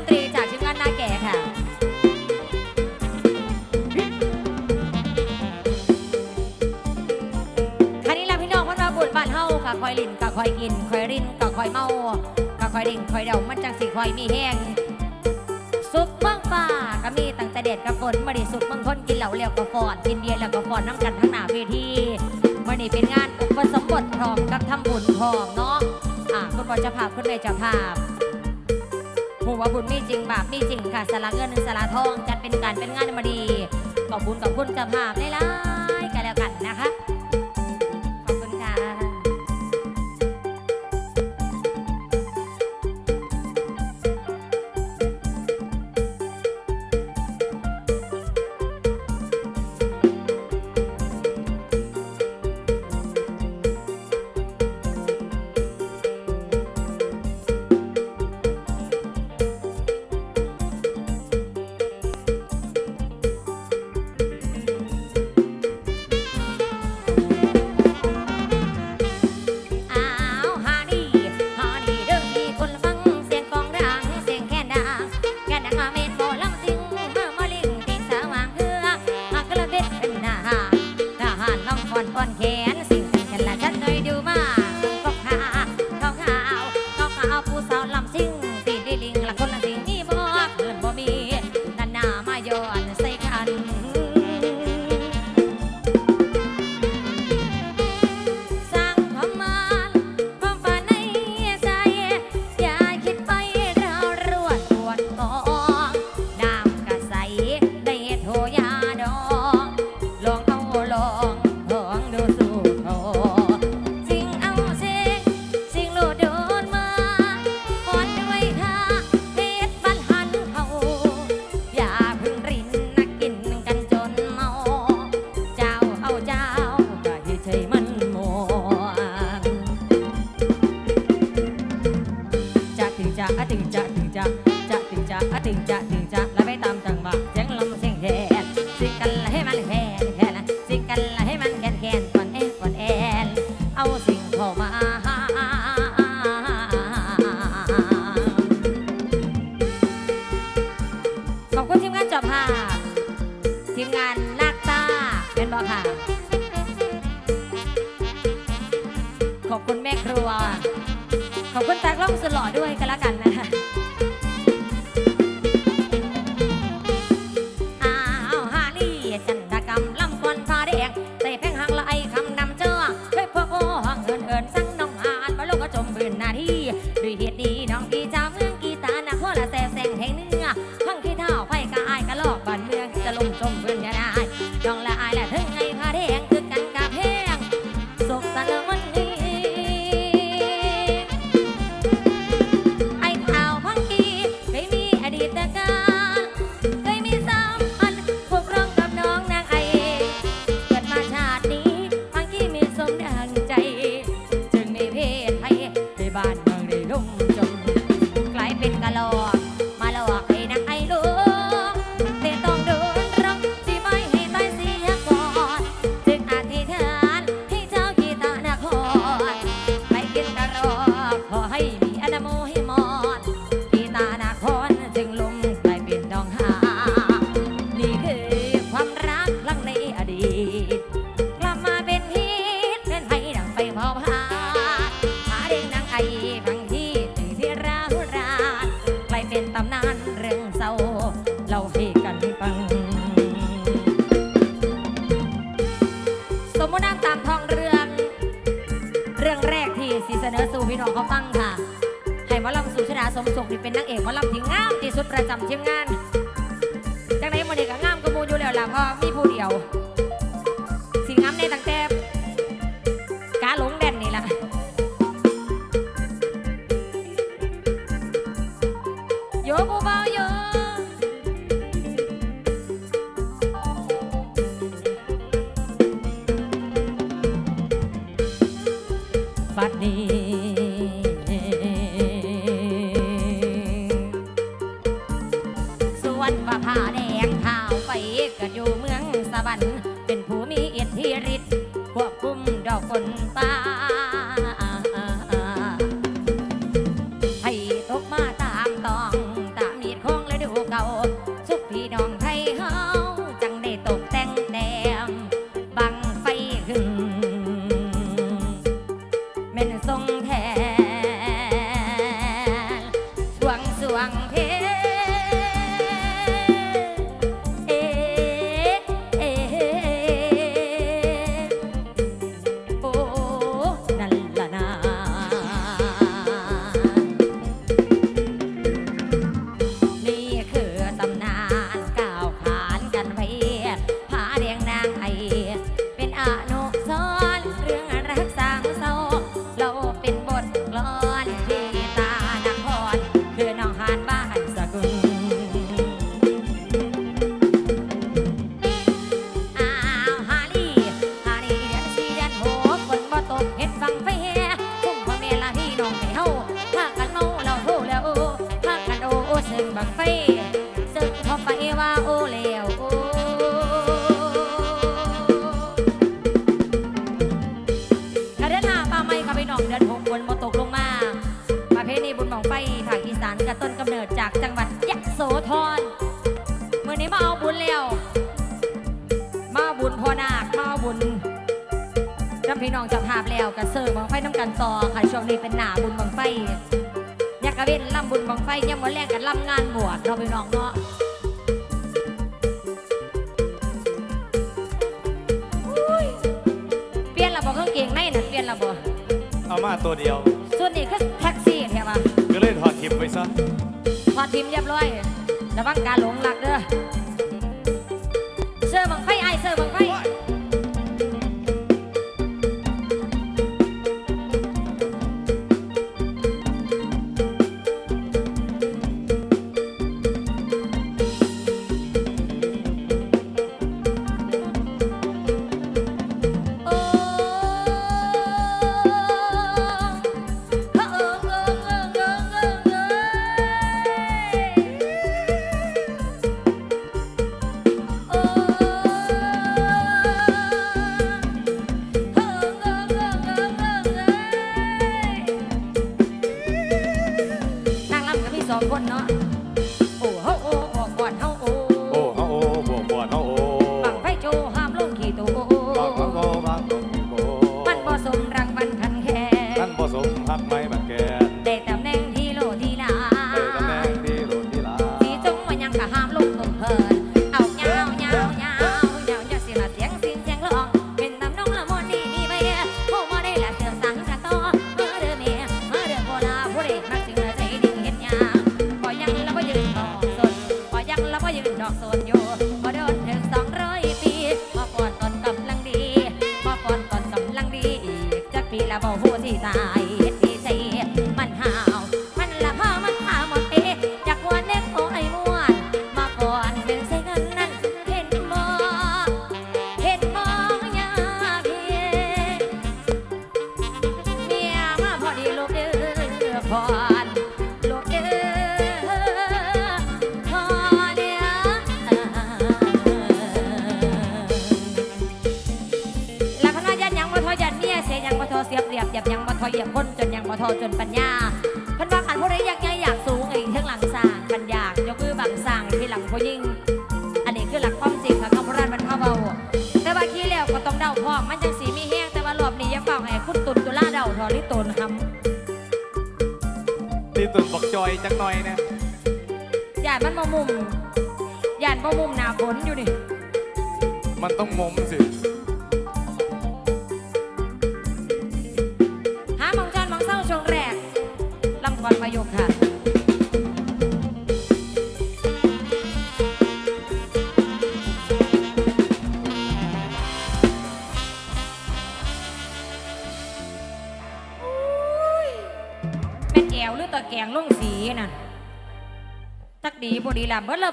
นตรีจากชิมนงานนาแก่ค่ะคราวนี้ละพี่น้องมันมาบุดบ้านเฮาค่ะคอยลินก็คอยกินคอยรินก็คอยเมาก็คอยดิ่งคอยเดามันจังสิคอยมีแห้งสุกเมืองป่าก็มีตั้งแต่เด็ดกับฝนมาดิสุกเมืองคนกินเหล้าแล้วก็ฟอดกินเบียร์แล้วก็ฟอดน้ำกันทั้งหน้าเวทีมาดิเป็นงานอุปสมบทพร้อมกับทำบุญพร้อมเนาะอะคุณพ่อจะภาพคุณแม่จะภาพ หัวบุญมีจริงบาปมีจริงค่ะสละเงินสละทองจัดเป็นการเป็นงานมาดีขอบบุญกับคุณเจ้าภาพเลยล่ะ ละอายน้องละอายละถึงไงคาแดงคือกันกาแพงสุขสันต์วันนี้ไอ้ข่าวพังกีเคยมีอดีตกาเคยมีสามพันธ์พวกร้องกับน้องนางไอเกิดมาชาตินี้พังกีมีสมดังใจ จึงมีเพศให้ในบ้าน หมอลำที่งามที่สุดประจำทีมงานจังไหนมันเด็ก็งามกูมูอยู่แล้วล่ะพอมีผู้เดียว สิงามในตั้งแต่กาหลงแดนนี่ล่ะโยกูเบาโยบัดนี้ วังเพ สธรเมื่อนี้มาเอาบุญแล้ว มาเอาบุญพ่อนาคมาเอาบุญจำพี่น้องเจับภาพแล้วกับเสิร์ฟบังไฟน้ำกันต่อค่ะช่วงนี้เป็นหนาบุญบังไฟอยากกระเว้นล่ำบุญบังไฟยังวันแรกกันล่ำงานบวชเราะพี่น้องเนาะอุ้ยเปลี่ยนระบบเครื่องเกงในนั่นเปลี่ยนระบบเอามาตัวเดียว ส่วนนี้คือแท็กซี่ใช่ปะก็เลยถอดทิมไปซะ พอทีมเรียบร้อย ระวังการหลงหลักเด้อเสื้อบังไฟไอเสื้อบังไฟ บ่ทอเสียบเรียบเหยับยังบ่ทอเหยียบคนจนยังบ่ทอจนปัญญาเพิ่นว่าขันผู้ใดอยากใหญ่อยากสูงไอ้เทิงหลังสร้างขันอยากยกมือบังสร้างที่หลังผู้ยิ่ง อันนี้คือหลักความจริงค่ะคำโบราณบรรพเบาแต่ว่าขี้แล้วก็ต้องเดาพร้อมมันจังสีมีแห้งแต่ว่ารอบนี้อย่าเฝ้าให้คุณตุนตุล่าเดาทอลิตนคที่ตุ่นบอกจอยจังหน่อยนะำย่านมันมามุมย่านมามุมหนาฝนอยู่นี่ มันต้องมุมสิ ลำก่อนประโยคค่ะเป็นแอวหรือตะแกงลงสีนั่นตักดีบดีลำเบิดเลย